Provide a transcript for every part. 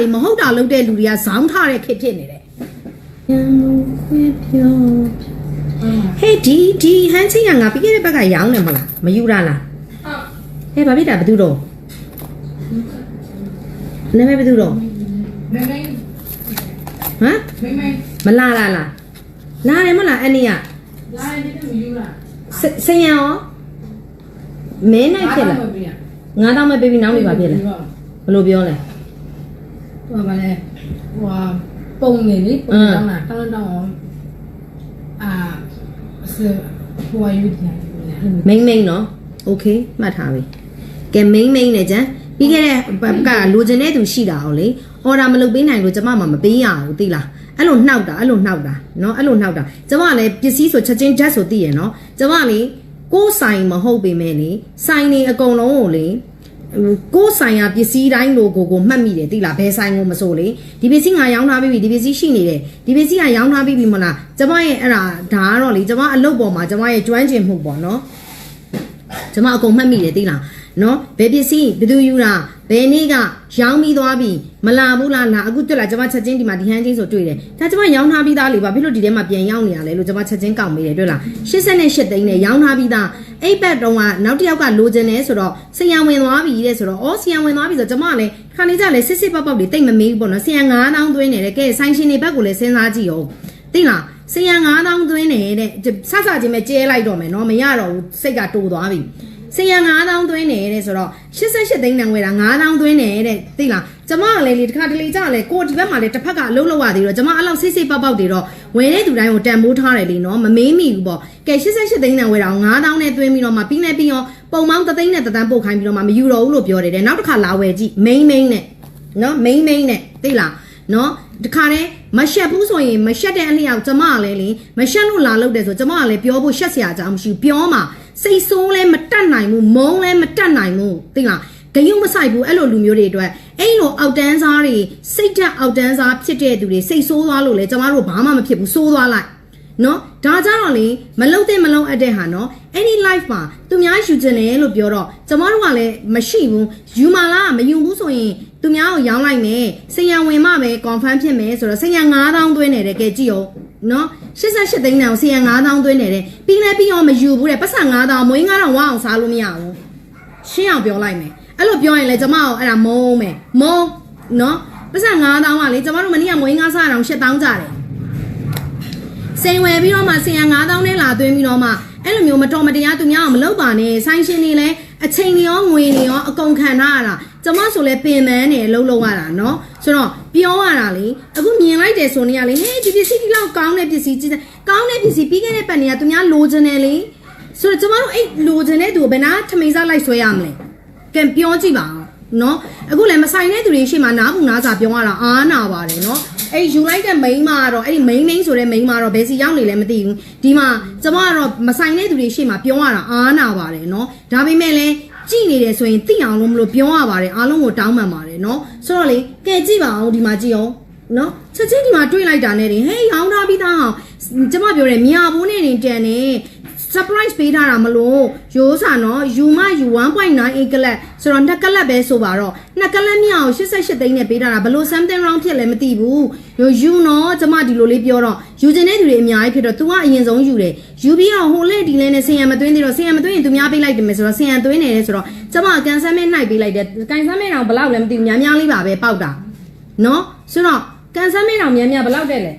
လေမဟုတ်တာလုပ်တဲ့လူတွေကဇောင်းထားတဲ့ခေတ်ဖြစ်နေတယ်ရန်ကုန်ခွေပြောဟေးဒီဒီဟန်ချင်းကငါပြီးခဲ့တဲ့ဘက်ကရောင်းတယ်မဟုတ်လားမယူရလားဟုတ်ဟဲ့ဘာဖြစ်တာဘယ်သူတော့နာမည်ဘယ်သူတော့မင်းမင်းဟမ်မင်းမင်းမလာလာလားလာတယ်မလားအဲ့နေ့ကလာရင်ဒီမယူလားစစင်ရန်ရောမင်းနိုင်ဖြစ်လားမပြရငါတော့မပေးပြီးနောက်နေပါဖြစ်လားဘယ်လိုပြောလဲ ဟိုပါလေဟိုပုံနေလေပုံတောင်းတာတောင်းတောင်းအာစဟိုယူတယ် မိမ့်မိမ့်နော်โอเคမှတ်ထားပြီကဲမိမ့်မိမ့်နဲ့ကျန်ပြီးခဲ့တဲ့ဘက်ကလိုချင်တဲ့သူရှိတာအောင်လေအော်ဒါမလုပ်ပေးနိုင်လို့ကျမမှမပေးရဘူးသိလားအဲ့လိုနှောက်တာအဲ့လိုနှောက်တာเนาะအဲ့လိုနှောက်တာကျမလည်းပစ္စည်းဆိုချက်ချင်းဂျက်ဆိုသိရနော်ကျမလေကိုယ်ဆိုင်မဟုတ်ပေမဲ့လေဆိုင်နေအကုန်လုံးကိုလေ ကိုယ်ဆိုင်ရာပစ္စည်းတိုင်းလိုကိုကိုမှတ်မိတယ်တိလားဘယ်ဆိုင်ကိုမဆိုလေဒီပစ္စည်းငါရောင်းထားပြီးပြီဒီပစ္စည်းရှိနေတယ်ဒီပစ္စည်းကရောင်းထားပြီးပြီမလားကျမရဲ့အဲ့ဒါဒါကတော့လေကျမအလုပ်ပေါ်မှာကျမရဲ့ကျွမ်းကျင်မှုပေါ့နော်ကျမအကုန်မှတ်မိတယ်တိလားနော်ဘယ်ပစ္စည်းဘယ်သူယူတာ ဘယ်နေ့ကရောင်းပြီးသွားပြီမလာဘူးလားလာအခုတွေ့လာကျမချက်ချင်းဒီမှာဒီဟန်းချင်းဆိုတွေ့တယ်ဒါကျမရောင်းထားပြီးသားလေဘာဖြစ်လို့ဒီထဲမှာပြန်ရောက်နေရလဲလို့ကျမချက်ချင်းကောက်မိတယ်တွေ့လား88သိန်းနဲ့ရောင်းထားပြီးသားအိပ်ဘက်တုံးကနောက်တစ်ယောက်ကလိုချင်တယ်ဆိုတော့ဆရာဝင်သွားပြီတဲ့ဆိုတော့အော်ဆရာဝင်သွားပြီဆိုတော့ကျမကလည်းခါနေကြလဲစစ်စစ်ပောက်ပောက်တွေတိတ်မမေးဘူးပေါ့နော်ဆရာ9000သွင်းနေတယ်ကဲဆိုင်ရှင်တွေဘက်ကိုလည်းစဉ်းစားကြည့်အောင်သိလားဆရာ9000သွင်းနေတဲ့ဆဆချင်းပဲကျဲလိုက်တော့မယ်နော်မရတော့ဘူးစိတ်ကတိုးသွားပြီ စင်ရ9000သွင်းနေတဲ့ဆိုတော့88သိန်းတန်ဝယ်တာ9000သွင်းနေတဲ့သိလားကျမကလည်းလေတစ်ခါတလေကြာလေကိုဒီဘက်မှာလည်းတစ်ဖက်ကအလုံးလောက်ရသေးတော့ကျမအဲ့လောက်စိတ်စိတ်ပေါက်ပေါက်တွေတော့ဝယ်တဲ့သူတိုင်းကိုတန်ဖိုးထားတယ်လေနော်မမေးမိဘူးပေါ့ကဲ88သိန်းတန်ဝယ်တာ9000နဲ့သွင်းပြီးတော့မှပြီးနေပြီးရောပုံမောင်း3သိန်းနဲ့တသန်းပို့ခိုင်းပြီးတော့မှမယူတော့ဘူးလို့ပြောတယ်တဲ့နောက်တစ်ခါလာဝယ်ကြည့် main main နဲ့နော် main main နဲ့သိလားနော် တခါတည်းမရှက်ဘူးဆိုရင်မရှက်တဲ့အလျောက်ကျမကလည်းလေမရှက်လို့လာလို့တယ်ဆိုကျမကလည်းပြောဖို့ရှက်စရာအကြောင်းမရှိဘူးပြောမှာစိတ်ဆိုးလဲမတတ်နိုင်ဘူးမုန်းလဲမတတ်နိုင်ဘူးသိလားဂယုံမဆိုင်ဘူးအဲ့လိုလူမျိုးတွေအတွက်အဲ့လိုအောက်တန်းစားတွေစိတ်ဓာတ်အောက်တန်းစားဖြစ်တဲ့သူတွေစိတ်ဆိုးသွားလို့လေကျမတို့ဘာမှမဖြစ်ဘူးဆိုးသွားလိုက်နော်ဒါကြတော့လေမလုံတဲ့မလုံအပ်တဲ့ဟာနော်အဲ့ဒီ life မှာသူများယူခြင်းလေလို့ပြောတော့ကျမတို့ကလည်းမရှိဘူးယူမလားမယူဘူးဆိုရင် သူများကိုရောင်းလိုက်မယ်စင်ရဝင်မှပဲ confirm ဖြစ်မယ်ဆိုတော့စင်ရ9000သွင်းနေတယ်ကဲကြည့်အောင်နော်88သိန်းတန်ကိုစင်ရ9000သွင်းနေတယ်ပြီးလဲပြီးအောင်မယူဘူးတဲ့ပတ်စံ9000မွေး9000ဝအောင်စားလို့မရဘူးရှင်းအောင်ပြောလိုက်မယ်အဲ့လိုပြောရင်လေကျမအောင်အဲ့ဒါမုန်းမယ်မုန်းနော်ပတ်စံ9000ကလေကျမတို့မနေ့ကမွေး9000စားအောင်8000ကြတယ်စိန်ဝယ်ပြီးတော့မှဆင်ရ9000နဲ့လာသွင်းပြီးတော့မှအဲ့လိုမျိုးမတော်မတရားသူများအောင်မလုပ်ပါနဲ့ဆိုင်ရှင်တွေလည်းအချိန်တွေရောငွေတွေရောအကုန်ခံထားရတာ ကျမဆိုလဲပင်ပန်းနေလှုပ်လှုပ်ရတာเนาะဆိုတော့ပြောရတာလေအခုမြင်လိုက်တယ်ဆိုနေရလေဟေးဒီပစ္စည်းဒီလောက်ကောင်းတဲ့ပစ္စည်းကြည့်ကောင်းတဲ့ပစ္စည်းပြီးခဲ့တဲ့ပတ်နေကသူများလိုချင်တယ်လေဆိုတော့ကျမတို့အဲ့လိုချင်တဲ့သူကိုဘယ်နာထမိန်စားလိုက်ဆွဲရမလဲကံပြောကြည့်ပါအောင်နော်အခုလည်းမဆိုင်တဲ့သူတွေရှေ့မှာနားဘူးနားစာပြောရတာအားနာပါတယ်နော်အဲ့ယူလိုက်တဲ့ main မှာတော့အဲ့ဒီ main main ဆိုတဲ့ main မှာတော့ဘယ်စီရောက်နေလဲမသိဘူးဒီမှာကျမကတော့မဆိုင်တဲ့သူတွေရှေ့မှာပြောရတာအားနာပါတယ်နော်ဒါပေမဲ့လည်း ကြည်နေတယ်ဆိုရင်သိအောင်လို့မလို့ပြောရပါတယ်အားလုံးကိုတောင်းပန်ပါတယ်နော်ဆိုတော့လေကဲကြည့်ပါအောင်ဒီမှာကြည့်အောင်နော်ချက်ချင်းဒီမှာတွေးလိုက်တာနဲ့တင်ဟေးရောင်းထားပြီးသားအောင်ကျမပြောတယ်မြာဘိုးနဲ့တင်တန်နေ surprise ပေးထားတာမလို့ရိုးစာနော်ယူမယူ1.98ကလပ်ဆိုတော့နှစ်ကလပ်ပဲဆိုပါတော့နှစ်ကလပ်မြောက်88သိန်းနဲ့ပေးထားတာဘလို့ something wrong ဖြစ်လဲမသိဘူးရိုးယူနော်ကျမဒီလိုလေးပြောတော့ယူကျင်တဲ့သူတွေအများကြီးဖြစ်တော့ तू ကအရင်ဆုံးယူတယ်ယူပြီးတော့ဟိုလက်ဒီလဲနဲ့ဆင်ရမသွင်းသေးတော့ဆင်ရမသွင်းရင်သူများပေးလိုက်တယ်မယ်ဆိုတော့ဆင်ရသွင်းနေတယ်ဆိုတော့ကျမကန်ဆယ်မဲနှိုက်ပေးလိုက်တယ်ကန်ဆယ်မဲတောင်ဘယ်လောက်လဲမသိဘူးများများလေးပါပဲပေါက်တာနော်ဆိုတော့ကန်ဆယ်မဲတောင်များများဘယ်လောက်တဲ့လဲ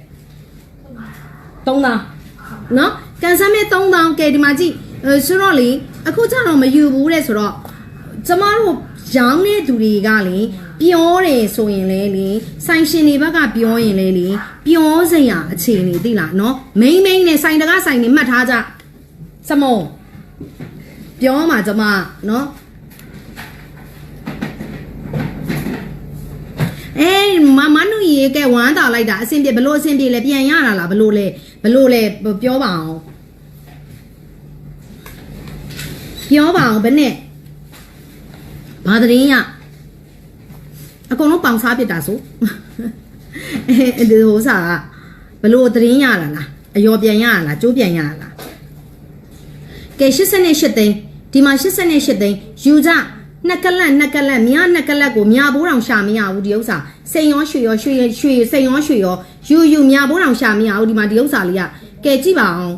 3000နော် ကန်ဆယ်မဲ3000ကဲဒီမှာကြည့်အဲဆိုတော့လေအခုကျတော့မယူဘူးတဲ့ဆိုတော့ကျမတို့ရောင်းတဲ့သူတွေကလေပြောတယ်ဆိုရင်လေလေဆိုင်ရှင်တွေဘက်ကပြောရင်လေလေပြောစရာအခြေအနေသိလားနော်မိမ့်မိမ့်နဲ့ဆိုင်တကားဆိုင်နေမှတ်ထားကြစမုံပြောမှာကျမနော်အေးမမနုရေကဲဝမ်းတာလိုက်တာအဆင်ပြေဘလို့အဆင်ပြေလဲပြန်ရတာလားဘလို့လဲဘလို့လဲပြောပါအောင် ပြောပါအောင်ဘယ်နဲ့ဘာသတင်းရအကုန်လုံးပေါင်စားပစ်တာဆိုအဲဒီဟိုစားကဘလို့သတင်းရတာလားအယောပြန်ရတာလားကျိုးပြန်ရတာလားကဲ88သိန်းဒီမှာ88သိန်းယူကြနှစ်ကလတ်နှစ်ကလတ်မြနှစ်ကလတ်ကိုမြဘိုးတောင်ရှာမရဘူးဒီဥစ္စာစိန်ရောရွှေရောရွှေရွှေစိန်ရောရွှေရောယူယူမြဘိုးတောင်ရှာမရဘူးဒီမှာဒီဥစ္စာလေးကကဲကြည့်ပါအောင်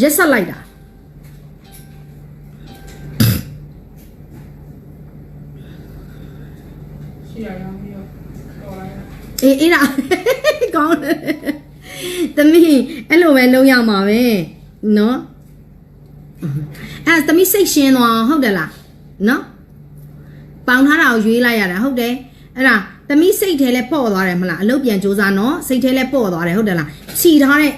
ရက်ဆက်လိုက်တာ ရှိရအောင်ပြီးတော့တော်လိုက်တာ အေးအေးဒါကောင်းတယ်သမီးအဲ့လိုပဲလုံးရမှာပဲနော်အဲ့ဒါသမီးစိတ်ရှင်းသွားအောင်ဟုတ်တယ်လားနော်ပေါင်ထားတာကိုရွေးလိုက်ရတာဟုတ်တယ်အဲ့ဒါသမီးစိတ်ထဲလဲပေါ့သွားတယ်မလားအလုပ်ပြန်စူးစမ်းနော်စိတ်ထဲလဲပေါ့သွားတယ်ဟုတ်တယ်လားခြီထားတဲ့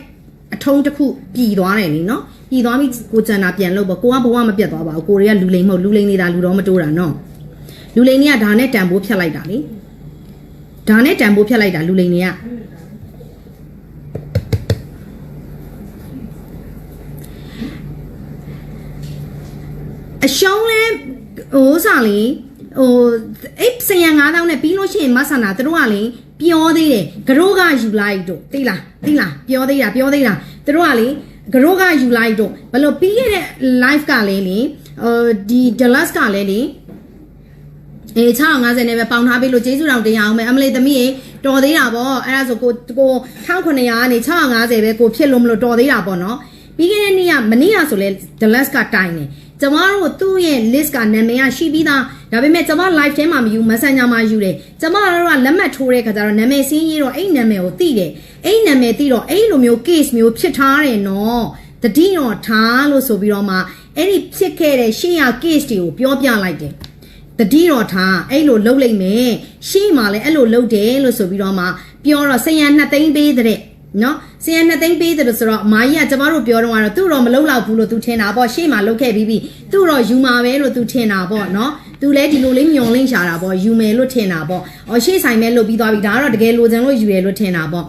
အထုံးတစ်ခုပြည်သွားတယ်လीနော်ပြည်သွားပြီကိုကျန်တာပြန်လုပ်ပေါ့ကိုကဘဝမပြတ်သွားပါဘူးကိုတွေကလူလိမ်မဟုတ်လူလိမ်နေတာလူတော့မတိုးတာနော်လူလိမ်တွေကဒါနဲ့တန်ဖိုးဖြတ်လိုက်တာလေ ဒါနဲ့တန်ဖိုးဖြတ်လိုက်တာလူလိန်တွေကအရှုံးလဲဟိုစားလေဟိုအိပ်စရံ9000နဲ့ပြီးလို့ရှိရင်မဆန္ဒသူတို့ကလေပြောသေးတယ်ဂရိုးကယူလိုက်တို့သိလားသိလားပြောသေးတာပြောသေးတာသူတို့ကလေဂရိုးကယူလိုက်တို့ဘယ်လိုပြီးခဲ့တဲ့ live ကလည်းလေဟိုဒီ Dallas ကလည်းလေ အေး650နဲ့ပဲပေါင်ထားပေးလို့ကျေးဇူးတော်တင်ရအောင်မယ်အမလေးသမီးရေတော်သေးတာပေါ့အဲ့ဒါဆိုကိုကို1900ကနေ650ပဲကိုဖြစ်လို့မလို့တော်သေးတာပေါ့နော်ပြီးခဲ့တဲ့နေ့ကမနေ့ကဆိုလဲ the last ကတိုင်နေကျမတို့သူ့ရဲ့ list ကနာမည်ကရှိပြီးသားဒါပေမဲ့ကျမ live ထဲမှာမယူ messenger မှာယူတယ်ကျမတို့ကလက်မှတ်ထိုးတဲ့ခါကျတော့နာမည်စင်းရေးတော့အဲ့နာမည်ကိုသိတယ်အဲ့နာမည်သိတော့အဲ့လိုမျိုး case မျိုးဖြစ်ထားတယ်နော်တတိတော့ထားလို့ဆိုပြီးတော့မှအဲ့ဒီဖြစ်ခဲ့တဲ့ရှေ့ရ case တွေကိုပြောပြလိုက်တယ် တတိတော်ထားအဲ့လိုလှုပ်လိုက်မယ်ရှေ့မှာလည်းအဲ့လိုလှုပ်တယ်လို့ဆိုပြီးတော့မှပြောတော့ဆရန်နှစ်သိန်းပေးတဲ့နော်ဆရန်နှစ်သိန်းပေးတယ်ဆိုတော့အမကြီးကကျမတို့ပြောတော့ကတော့သူ့တော့မလှုပ်တော့ဘူးလို့သူထင်တာပေါ့ရှေ့မှာလှုပ်ခဲ့ပြီးပြီသူ့တော့ယူမှာပဲလို့သူထင်တာပေါ့နော်သူလည်းဒီလိုလေးညွန်လင့်ရှာတာပေါ့ယူမယ်လို့ထင်တာပေါ့အော်ရှေ့ဆိုင်ပဲလှုပ်ပြီးသွားပြီဒါကတော့တကယ်လိုချင်လို့ယူရလို့ထင်တာပေါ့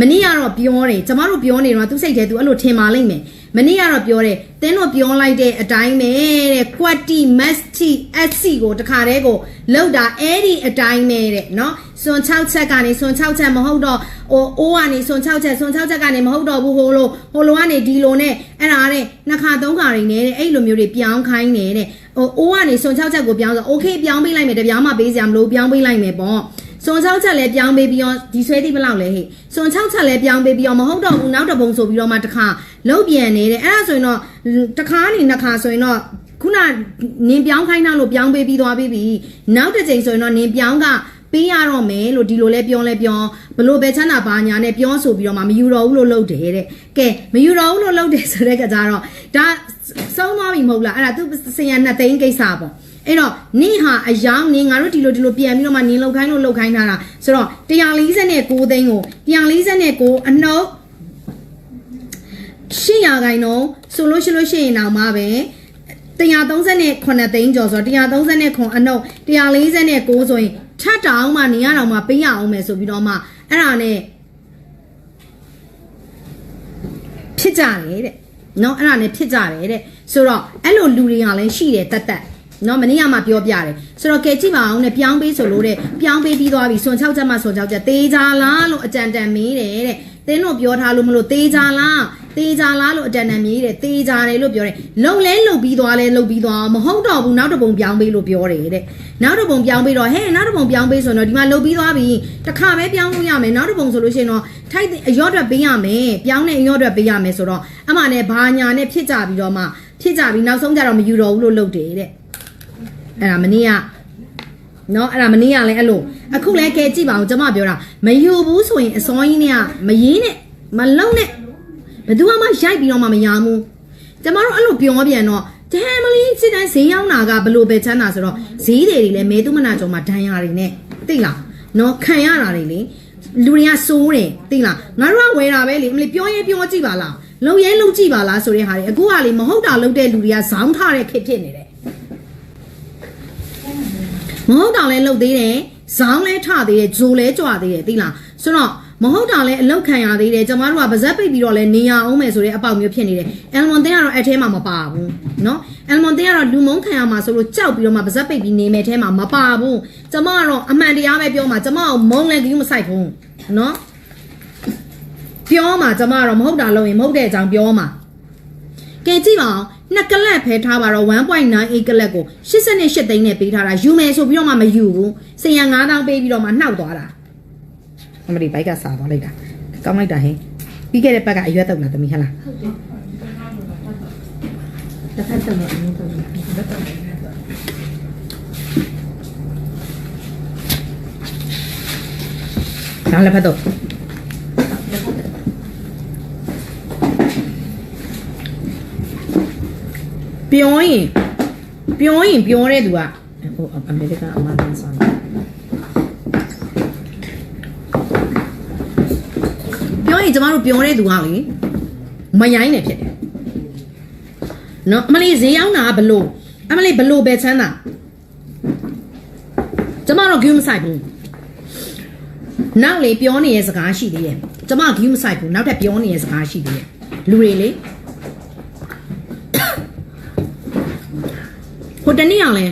မနေ့ကတော့ပြောတယ်ကျမတို့ပြောနေတော့သူစိတ်ထဲသူအဲ့လိုထင်ပါလိမ့်မယ်မနေ့ကတော့ပြောတယ်တင်းတို့ပြောလိုက်တဲ့အတိုင်းပဲတဲ့ quality masti sc ကိုတခါတည်းကိုလောက်တာအဲ့ဒီအတိုင်းပဲတဲ့နော်စွန်6ချက်ကနေစွန်6ချက်မဟုတ်တော့ဟိုအိုးကနေစွန်6ချက်စွန်6ချက်ကနေမဟုတ်တော့ဘူးဟိုလိုဟိုလိုကနေဒီလိုနဲ့အဲ့ဒါတဲ့နှစ်ခါသုံးခါရင်းနေတဲ့အဲ့လိုမျိုးတွေပြောင်းခိုင်းနေတဲ့ဟိုအိုးကနေစွန်6ချက်ကိုပြောင်းဆို okay ပြောင်းပေးလိုက်မယ်တပြားမှပေးစရာမလိုပြောင်းပေးလိုက်မယ်ပေါ့ စွန်6ချက်လည်းပြောင်းပေးပြီးတော့ဒီဆွဲတိဘလောက်လဲဟဲ့စွန်6ချက်လည်းပြောင်းပေးပြီးတော့မဟုတ်တော့ဘူးနောက်တစ်ပုံဆိုပြီးတော့မှတစ်ခါလောက်ပြန်နေတဲ့အဲ့ဒါဆိုရင်တော့တစ်ခါနေနှစ်ခါဆိုရင်တော့ခုနနင်ပြောင်းခိုင်းတာလို့ပြောင်းပေးပြီးသွားပြီးပြီနောက်တစ်ချိန်ဆိုရင်တော့နင်ပြောင်းကပေးရတော့မယ်လို့ဒီလိုလဲပြောလဲပြောဘလို့ပဲချမ်းသာပါညာနဲ့ပြောဆိုပြီးတော့မှမယူတော့ဘူးလို့လုပ်တယ်တဲ့ကဲမယူတော့ဘူးလို့လုပ်တယ်ဆိုတဲ့ကကြတော့ဒါဆုံးသွားပြီမဟုတ်လားအဲ့ဒါသူစင်ရနှစ်သိန်းကိစ္စပေါ့ အဲ့တော့နင့်ဟာအယောင်နင်ငါတို့ဒီလိုဒီလိုပြန်ပြီးတော့မှနင်လောက်ခိုင်းလို့လောက်ခိုင်းထားတာဆိုတော့149သိန်းကို149အနှုတ်800ခိုင်တော့ဆိုလို့ရှိလို့ရှိရင်တော့မှပဲ138သိန်းကျော်ဆိုတော့139အနှုတ်149ဆိုရင်ထပ်တောင်မှနေရတော့မှပေးရအောင်မယ်ဆိုပြီးတော့မှအဲ့ဒါနဲ့ဖြစ်ကြတယ်တဲ့နော်အဲ့ဒါနဲ့ဖြစ်ကြတယ်တဲ့ဆိုတော့အဲ့လိုလူတွေကလည်းရှိတယ်တက်တက် နော်မနေ့ကမှပြောပြတယ်ဆိုတော့ကဲကြည့်ပါအောင်နဲ့ပြောင်းပေးဆိုလို့တဲ့ပြောင်းပေးပြီးသွားပြီစွန်6ချက်မှစွန်6ချက်သေးကြလားလို့အကြံတန်မေးတယ်တဲ့တင်းတို့ပြောထားလို့မလို့သေးကြလားသေးကြလားလို့အကြံတန်မေးတယ်သေးကြတယ်လို့ပြောတယ်လုံလဲလုံပြီးသွားလဲလုံပြီးသွားမဟုတ်တော့ဘူးနောက်တစ်ပုံပြောင်းပေးလို့ပြောတယ်တဲ့နောက်တစ်ပုံပြောင်းပေးတော့ဟဲ့နောက်တစ်ပုံပြောင်းပေးဆိုတော့ဒီမှာလုံပြီးသွားပြီတစ်ခါပဲပြောင်းလို့ရမယ်နောက်တစ်ပုံဆိုလို့ရှိရင်တော့ထိုက်အရော့အတွက်ပေးရမယ်ပြောင်းတဲ့အရော့အတွက်ပေးရမယ်ဆိုတော့အမှနဲ့ဘာညာနဲ့ဖြစ်ကြပြီးတော့မှဖြစ်ကြပြီးနောက်ဆုံးကြတော့မယူတော့ဘူးလို့လုပ်တယ်တဲ့ အဲ့ဒါမနေ့ကနော်အဲ့ဒါမနေ့ကလည်းအဲ့လိုအခုလည်းကဲကြည့်ပါအောင်ကျွန်မပြောတာမယူဘူးဆိုရင်အစောကြီးနဲ့ကမရင်းနဲ့မလုံးနဲ့ဘယ်သူမှရိုက်ပြီးတော့မှမရဘူးကျွန်မတို့အဲ့လိုပြောပြန်တော့ဒဲမလီစစ်တိုင်းဈေးရောက်တာကဘလို့ပဲချမ်းသာဆိုတော့ဈေးတွေတွေလည်းမဲသူမနာကျော်မှာဒဏ်ရာတွေနဲ့သိလားနော်ခံရတာတွေလေလူတွေကစိုးတယ်သိလားငါတို့ကဝယ်တာပဲလေမလီပြောရဲပြောကြည့်ပါလားလုံရဲလုံကြည့်ပါလားဆိုတဲ့ဟာတွေအခုကလေမဟုတ်တာလုပ်တဲ့လူတွေကဇောင်းထားတဲ့ခစ်ဖြစ်နေတယ် မဟုတ်တောင်လဲလှုပ်သေးတယ်ဇောင်းလဲထသေးတယ်ဂျိုလဲကြွသေးတယ်သိလားဆိုတော့မဟုတ်တောင်လဲအလောက်ခံရသေးတယ်ကျမတို့ကပါဇက်ပိတ်ပြီးတော့လဲနေရအောင်မယ်ဆိုတဲ့အပေါက်မျိုးဖြစ်နေတယ်အယ်မွန်တင်းကတော့အဲ့ထဲမှာမပါဘူးเนาะအယ်မွန်တင်းကတော့လူမုန်းခံရမှာဆိုလို့ကြောက်ပြီးတော့မှပါဇက်ပိတ်ပြီးနေမယ်ထဲမှာမပါဘူးကျမကတော့အမှန်တရားပဲပြောမှာကျမကိုမုန်းလဲကြီးမဆိုင်ဘူးเนาะပြောမှာကျမကတော့မဟုတ်တာလုပ်ရင်မဟုတ်တဲ့အကြောင်းပြောမှာ ကဲကြည့်ပါအောင် နှစ်ကလပ်ဖဲထားပါတော့1.98ကလပ်ကို88သိန်းနဲ့ပေးထားတာယူမယ်ဆိုပြီးတော့မှမယူဘူးစရံ9000ပေးပြီးတော့မှနှောက်သွားတာအမဒီဘိုက်ကစားသွားလိုက်တာကောင်းလိုက်တာဟင်ပြီးခဲ့တဲ့ဘက်ကအရွက်တော့လားသမီးဟလားတစ်ဖက်တော့အမှုတော့ဘယ်တော့နောက်လည်းဖတ်တော့ ပြောရင်ပြောရင်ပြောတဲ့သူကဟိုအမေရိကန်အမန်ဆန်ပြောရင်ကျမတို့ပြောတဲ့သူကလေမရိုင်းနေဖြစ်တယ်နော်အမလေးဈေးရောက်တာကဘလို့အမလေးဘလို့ပဲချမ်းသာကျမတို့ဂူးမဆိုင်ဘူးနောက်လေပြောနေတဲ့စကားရှိသေးတယ်ကျမဂီးမဆိုင်ဘူးနောက်ထပ်ပြောနေတဲ့စကားရှိသေးတယ်လူတွေလေ ဟိုတနေ့အောင်လဲ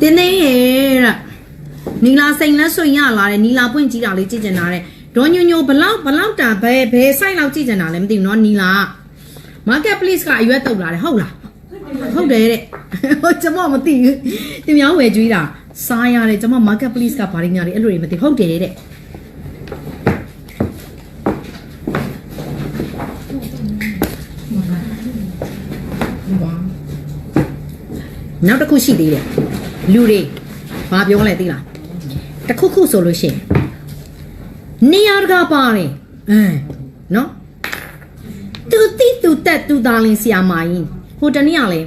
တင်းနေရတဲ့နီလာစိန်လက်ဆွေရလာတဲ့နီလာပွင့်ကြီးတာလေးကြည့်ကျင်တာတဲ့ဒေါ်ညိုညိုဘလောက်ဘလောက်တာဘယ်ဘယ်ဆိုင်လောက်ကြည့်ကျင်တာလဲမသိဘူးเนาะနီလာက market place ကအရွက်တုတ်လာတယ်ဟုတ်လားဟုတ်တယ်တဲ့ဟိုကျွန်မမသိဘူးတင်မြောင်းဝယ်ကြွေးတာ စားရတယ်ကျွန်မ market place ကဘာရင်းညာတွေအဲ့လိုတွေမသိဟုတ်တယ်တဲ့နောက်တစ်ခုရှိသေးတယ်လူတွေဘာပြောလဲသိလားတစ်ခုခုဆိုလို့ရှိရင်နေရာတကာပါတယ်အဲနော်သူတိသူတက်သူသားလင်းဆီယာမာကြီးဟိုတနေ့ကလေ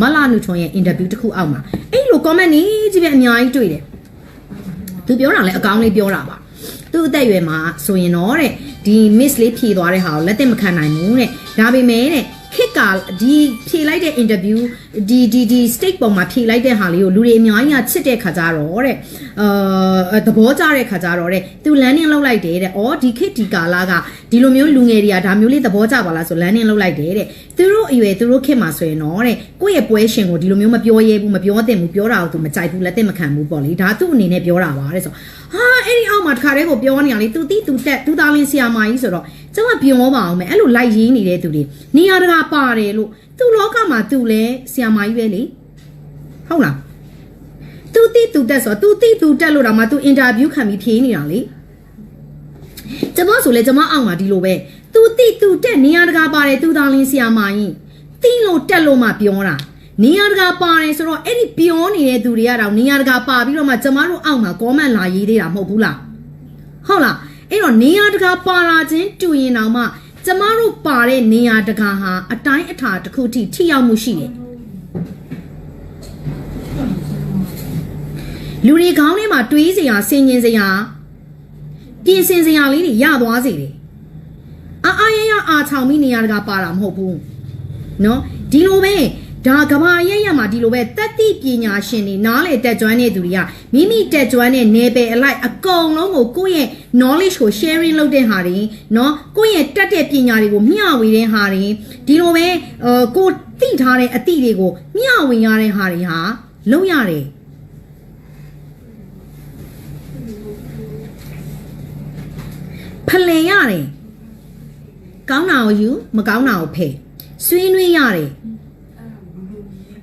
မလာနူထွန်ရဲ့အင်တာဗျူးတစ်ခုအောက်မှာအဲ့လို comment နေကြီးပဲအများကြီးတွေ့တယ်သူပြောတာလဲအကောင်းလေးပြောတာပါသူ့အသက်အရွယ်မှာဆိုရင်တော့တဲ့ဒီ miss လေးဖြေသွားတဲ့ဟာကိုလက်သက်မခံနိုင်ဘူးတဲ့ဒါပေမဲ့တဲ့ခစ်ကဒီဖြေလိုက်တဲ့ interview ဒီဒီဒီ state ပုံမှာဖြေလိုက်တဲ့ဟာလေးကိုလူတွေအများကြီးကချစ်တဲ့ခါကြတော့တဲ့အာသဘောကျတဲ့ခါကြတော့တဲ့သူ landing လုပ်လိုက်တယ်တဲ့။အော်ဒီခေတ်ဒီကာလာက ဒီလိုမျိုးလူငယ်တွေကဒါမျိုးလေးသဘောကျပါလားဆို landing လုပ်လိုက်တယ်တဲ့သူတို့အရွယ်သူတို့ခင်မှာဆိုရင်တော့တဲ့ကိုယ့်ရဲ့ပွဲရှင်ကိုဒီလိုမျိုးမပြောရဲဘူးမပြောသင့်ဘူးပြောတာကိုသူမကြိုက်ဘူးလက်သက်မခံဘူးပေါ့လေဒါသူ့အနေနဲ့ပြောတာပါတဲ့ဆိုဟာအဲ့ဒီအောက်မှာတစ်ခါတည်းကိုပြောနေရလေသူတီးသူတက်သူသားလင်းဆီယာမကြီးဆိုတော့ကျမပြောပါအောင်မယ်အဲ့လိုလိုက်ရင်းနေတဲ့သူတွေနေရာတကာပါတယ်လို့သူ့လောကမှာသူလဲဆီယာမကြီးပဲလေဟုတ်လားသူတီးသူတက်ဆိုတော့သူတီးသူတက်လို့တော့မှသူအင်တာဗျူးခံပြီးဖြေးနေတာလေ ကျမဆိုလဲကျမအောင်မှာဒီလိုပဲသူတိသူတက်နေရတကာပါတယ်သူသားလင်းဆရာမကြီးတိလို့တက်လို့မှပြောတာနေရတကာပါတယ်ဆိုတော့အဲ့ဒီပြောနေတဲ့သူတွေကတော့နေရတကာပါပြီးတော့မှကျမတို့အောက်မှာ comment လာရေးသေးတာမဟုတ်ဘူးလားဟုတ်လားအဲ့တော့နေရတကာပါလာခြင်းတူရင်တောင်မှကျမတို့ပါတဲ့နေရတကာဟာအတိုင်းအတာတစ်ခုထိထိရောက်မှုရှိတယ်လူတွေခေါင်းထဲမှာတွေးစရာဆင်ញင်စရာ ပြင်ဆင်စရာလေးတွေရသွားစေတယ်အာအာရရအာထောင်ပြီးနေရတကပါတာမဟုတ်ဘူးနော်ဒီလိုပဲဒါကဘာရရမှာဒီလိုပဲတတိပညာရှင်တွေနားလေတက်ကြွတဲ့သူတွေကမိမိတက်ကြွတဲ့နေပယ်အလိုက်အကုန်လုံးကိုကိုယ့်ရဲ့ knowledge ကို sharing လုပ်တဲ့ဟာတွေနော်ကိုယ့်ရဲ့တက်တဲ့ပညာတွေကိုမျှဝေတဲ့ဟာတွေဒီလိုပဲဟိုကိုသိထားတဲ့အသည့်တွေကိုမျှဝေရတဲ့ဟာတွေဟာလုံရတယ် ဖလှယ်ရတယ်ကောင်းတာကိုယူမကောင်းတာကိုဖယ်ဆွေးနွေးရတယ်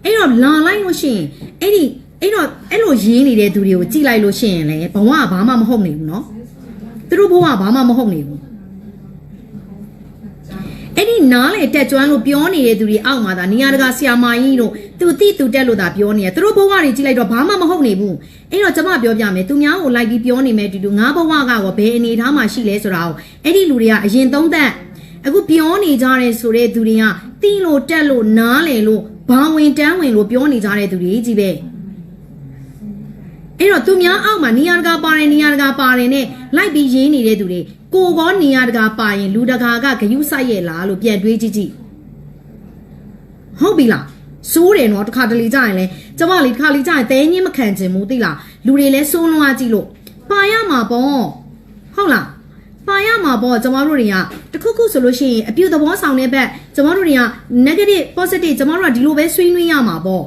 အဲ့တော့လာလိုက်လို့ရှိရင်အဲ့ဒီအဲ့တော့အဲ့လိုရင်းနေတဲ့သူတွေကိုကြိလိုက်လို့ရှိရင်လည်းဘဝကဘာမှမဟုတ်နေဘူးเนาะသူတို့ဘဝကဘာမှမဟုတ်နေဘူးအဲ့ဒီနားလေတက်ကျွမ်းလို့ပြောနေတဲ့သူတွေအောက်မှာဒါနေရာတကာဆီယာမာကြီးတို့ သူတိသူတက်လို့ဒါပြောနေတယ်သူတို့ဘဝတွေကြည့်လိုက်တော့ဘာမှမဟုတ်နေဘူးအဲ့တော့ကျွန်မပြောပြမယ်သူများကိုလိုက်ပြီးပြောနေမယ်တူတူငါဘဝကရောဘယ်အနေအထားမှာရှိလဲဆိုတာကိုအဲ့ဒီလူတွေကအရင်သုံးသက်အခုပြောနေကြတယ်ဆိုတဲ့သူတွေကတီးလို့တက်လို့နားလေလို့ဘာဝင်တန်းဝင်လို့ပြောနေကြတဲ့သူတွေကြီးပဲအဲ့တော့သူများအောက်မှာနေရာတကာပါတယ်နေရာတကာပါတယ်နဲ့လိုက်ပြီးရင်းနေတဲ့သူတွေကိုကောနေရာတကာပါရင်လူတကာကဂယုစိုက်ရဲ့လားလို့ပြန်တွေးကြည့်ကြည့်ဟုတ်ပြီလား စိုးတယ်နော်တစ်ခါတလေကြာရင်လဲကျမလေးတစ်ခါလေးကြာရင်တဲညင်းမခံချင်ဘူးသိလားလူတွေလဲစိုးလွန်အားကြည့်လို့ပါရမှာပေါ့ဟုတ်လားပါရမှာပေါ့ကျမတို့တွေကတခုခုဆိုလို့ရှိရင်အပြုသဘောဆောင်တဲ့ဘက်ကျမတို့တွေက negative positive ကျမတို့ကဒီလိုပဲဆွေးနွေးရမှာပေါ့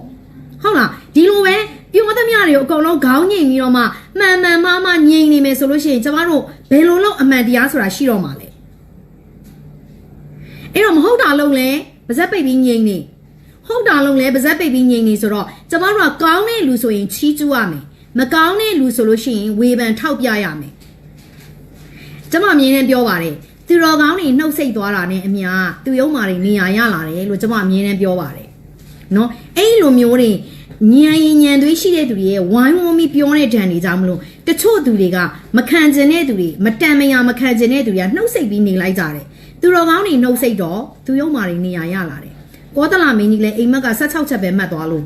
ဟုတ်လားဒီလိုပဲပြောသမျှတွေကိုအကုန်လုံးခေါင်းငိမ့်ပြီးတော့မှမှန်မှန်မှားမှားငိမ့်နေမယ်ဆိုလို့ရှိရင်ကျမတို့ဘယ်လိုလုပ်အမှန်တရားဆိုတာရှိတော့မှာလဲအဲ့တော့မဟုတ်တာလုံးလဲပါဇက်ပိတ်ပြီးငိမ့်နေ ဟုတ်တာလုံးလဲပါဇက်ပိတ်ပြီးငိမ့်နေဆိုတော့ကျမတို့ကကောင်းတဲ့လူဆိုရင်ချီးကျူးရမယ်မကောင်းတဲ့လူဆိုလို့ရှိရင်ဝေဖန်ထောက်ပြရမယ်ကျမအမြင်နဲ့ပြောပါတယ်သူတော်ကောင်းတွေနှုတ်ဆက်သွားတာနဲ့အများသူယုံမာတွေနေရာရလာတယ်လို့ကျမအမြင်နဲ့ပြောပါတယ်နော်အဲ့လိုမျိုးတွေညံရင်ညံသွေးရှိတဲ့သူတွေရဲ့ဝိုင်းဝန်းပြီးပြောတဲ့တန်တွေကြောင့်မလို့တချို့သူတွေကမခံကျင်တဲ့သူတွေမတန်မယာမခံကျင်တဲ့သူတွေကနှုတ်ဆက်ပြီးနေလိုက်ကြတယ်သူတော်ကောင်းတွေနှုတ်ဆက်တော့သူယုံမာတွေနေရာရလာတယ် ကောသလမင်းကြီးလည်းအိမ်မက်က16ချက်ပဲမှတ်သွားလို့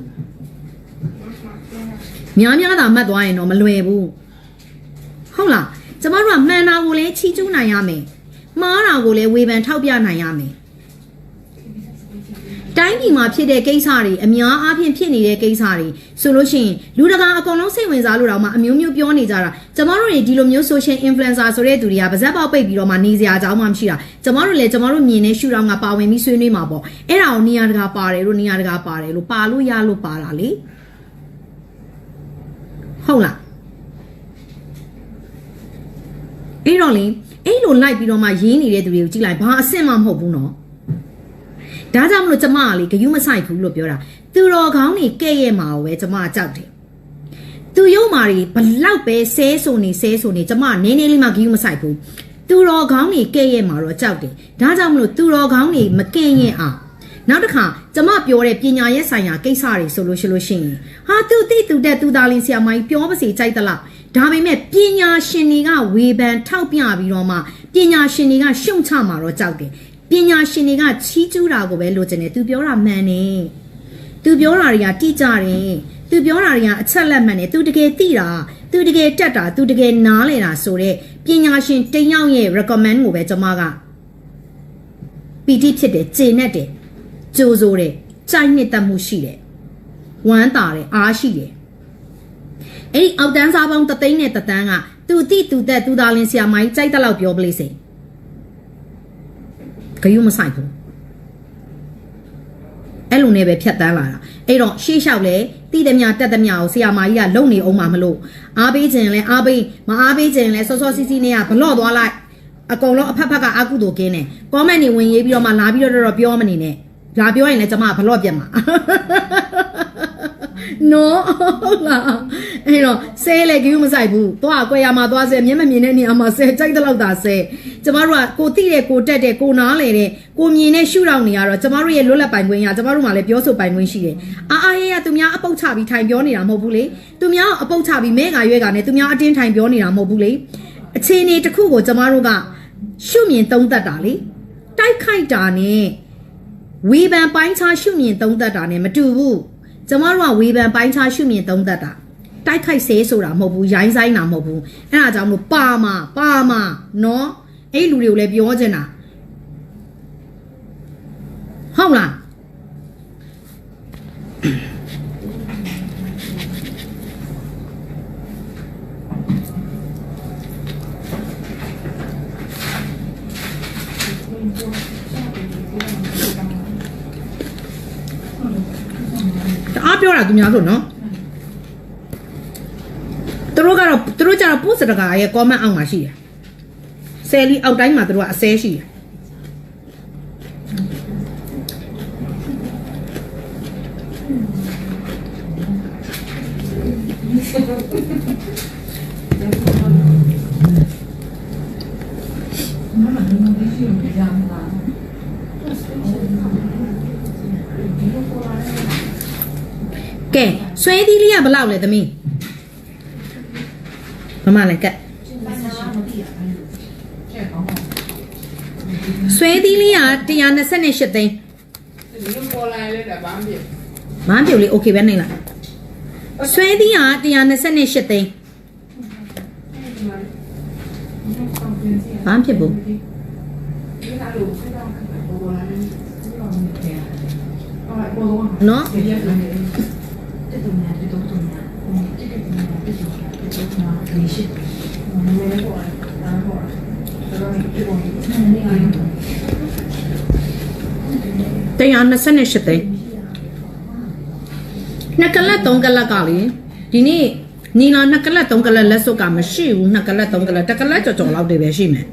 များများသာမှတ်သွားရင်တော့မလွယ်ဘူးဟုတ်လားကျမတို့ကမှန်တာကိုလည်းချီးကျူးနိုင်ရမယ်မှားတာကိုလည်းဝေဖန်ထောက်ပြနိုင်ရမယ် တိုင်းပြည်မှာဖြစ်တဲ့ကိစ္စတွေအများအားဖြင့်ဖြစ်နေတဲ့ကိစ္စတွေဆိုလို့ရှိရင်လူတကာအကုန်လုံးစိတ်ဝင်စားလို့တော့မှအမျိုးမျိုးပြောနေကြတာကျမတို့တွေဒီလိုမျိုး social influencer ဆိုတဲ့သူတွေကပါဇက်ပေါက်ပိတ်ပြီးတော့မှနေစရာအကြောင်းမှမရှိတာကျမတို့လည်းကျမတို့မြင်တဲ့ရှူတောင်ကပါဝင်ပြီးဆွေးနွေးမှာပေါ့အဲ့ဒါကိုနေရာတကာပါတယ်လို့နေရာတကာပါတယ်လို့ပါလို့ရလို့ပါတာလေဟုတ်လားအဲ့တော့လေအဲ့လိုလိုက်ပြီးတော့မှရင်းနေတဲ့သူတွေကိုကြည့်လိုက်ဘာအဆင့်မှမဟုတ်ဘူးနော် ဒါကြောင့်မလို့ကျမကလေဂယုမဆိုင်ဘူးလို့ပြောတာသူတော်ကောင်းတွေကဲ့ရဲ့မှာပဲကျမကကြောက်တယ်သူရုံမာတွေဘလောက်ပဲဆဲဆိုနေဆဲဆိုနေကျမနည်းနည်းလေးမှဂယုမဆိုင်ဘူးသူတော်ကောင်းတွေကဲ့ရဲ့မှာတော့ကြောက်တယ်ဒါကြောင့်မလို့သူတော်ကောင်းတွေမကဲ့ရဲ့အောင်နောက်တစ်ခါကျမပြောတဲ့ပညာရဲ့ဆိုင်ရာကိစ္စတွေဆိုလို့ရှိလို့ရှိရင်ဟာသူတိသူတက်သူသားလေးဆရာမကြီးပြောပါစေကြိုက်သလားဒါပေမဲ့ပညာရှင်တွေကဝေဖန်ထောက်ပြပြီးတော့မှပညာရှင်တွေကရှုံချမှာတော့ကြောက်တယ် ပညာရှင်တွေကချီးကျူးတာကိုပဲလိုချင်တယ်သူပြောတာမှန်တယ်သူပြောတာတွေကတိကျတယ်သူပြောတာတွေကအချက်လက်မှန်တယ်သူတကယ်သိတာသူတကယ်တက်တာသူတကယ်နားလည်တာဆိုတော့ပညာရှင်တယောက်ရဲ့ recommend ကိုပဲကျွန်မကပီတိဖြစ်တယ်ကျေနပ်တယ်ကြိုးစိုးတယ်ကြိုက်နှစ်သက်မှုရှိတယ်ဝမ်းသာတယ်အားရှိတယ်အဲ့ဒီအောက်တန်းစားပေါင်းတသိန်းနဲ့တသန်းကသူတိသူတက်သူသားလင်းဆရာမကြီးကြိုက်တဲ့လောက်ပြောပလေးစေ ဂယုမဆိုင်ဘူးအဲ့လိုနဲ့ပဲဖြတ်တန်းလာတာအဲ့တော့ရှေ့လျှောက်လဲတိသမျှတက်သမျှကိုဆရာမကြီးကလုံနေအောင်မှာမလို့အားပေးခြင်းလဲအားပေးမအားပေးခြင်းလဲစောစောစီးစီးနဲ့ကဘလော့သွားလိုက်အကုန်လုံးအဖက်ဖက်ကအကုသိုလ်ကင်းတယ်ကောမန့်နေဝင်ရေးပြီးတော့မှလာပြီးတော့တော့ပြောမနေနဲ့လာပြောရင်လည်းကျွန်မကဘလော့ပြတ်မှာ နော်ဟုတ်လားအဲ့တော့ဆဲလေကြီးမဆိုင်ဘူးသွားကွယ်ရမှာသွားဆဲမျက်မမြင်တဲ့နေရာမှာဆဲကြိုက်တဲ့လောက်သာဆဲကျမတို့ကကိုတိတဲ့ကိုတက်တဲ့ကိုနားလေတဲ့ကိုမြင်တဲ့ရှုထောင့်နေရတော့ကျမတို့ရဲ့လွတ်လပ်ပိုင်ခွင့်ရကျမတို့မှလည်းပြောဆိုပိုင်ခွင့်ရှိတယ်အာအာရဲရသူများအပုတ်ချပြီးထိုင်ပြောနေတာမဟုတ်ဘူးလေသူများအပုတ်ချပြီးမဲကရွဲကနဲ့သူများအတင်းထိုင်ပြောနေတာမဟုတ်ဘူးလေအခြေအနေတစ်ခုကိုကျမတို့ကရှုမြင်သုံးသပ်တာလေတိုက်ခိုက်တာနဲ့ဝေဖန်ပိုင်းခြားရှုမြင်သုံးသပ်တာနဲ့မတူဘူး ကျမတို့ကဝေဖန်ပိုင်းခြားရှုမြင်သုံးသက်တာတိုက်ခိုက်ဆဲဆိုတာမဟုတ်ဘူးရိုင်းဆိုင်တာမဟုတ်ဘူးအဲ့ဒါကြောင့်မလို့ပါမာပါမာနော်အဲ့လူတွေကိုလည်းပြောချင်တာဟုတ်လားတ အားပြောတာသူများဆိုနော်သူတို့ကတော့သူတို့ကျတော့ပို့စတကာရဲ့ comment အောက်မှာရှိတယ်ဆယ်လီအောက်တိုင်းမှာသူတို့ကအဆဲရှိတယ်ကဲ ဆွဲသီးလေးကဘလောက်လဲသမီးမမလည်းကတ်ဆွဲသီးလေးက128သိန်းမမ်းပြုတ်လေးโอเคပဲနိုင်လားဆွဲသီးက128သိန်းမမ်းဖြစ်ဘူးနော် 128သိန်းနှစ်ကလတ်သုံးကလတ်ကလေဒီနေ့နီလာနှစ်ကလတ်သုံးကလတ်လက်စွပ်ကမရှိဘူးနှစ်ကလတ်သုံးကလတ်တစ်ကလတ်ကြော်ကြော်လောက်တွေပဲရှိမယ်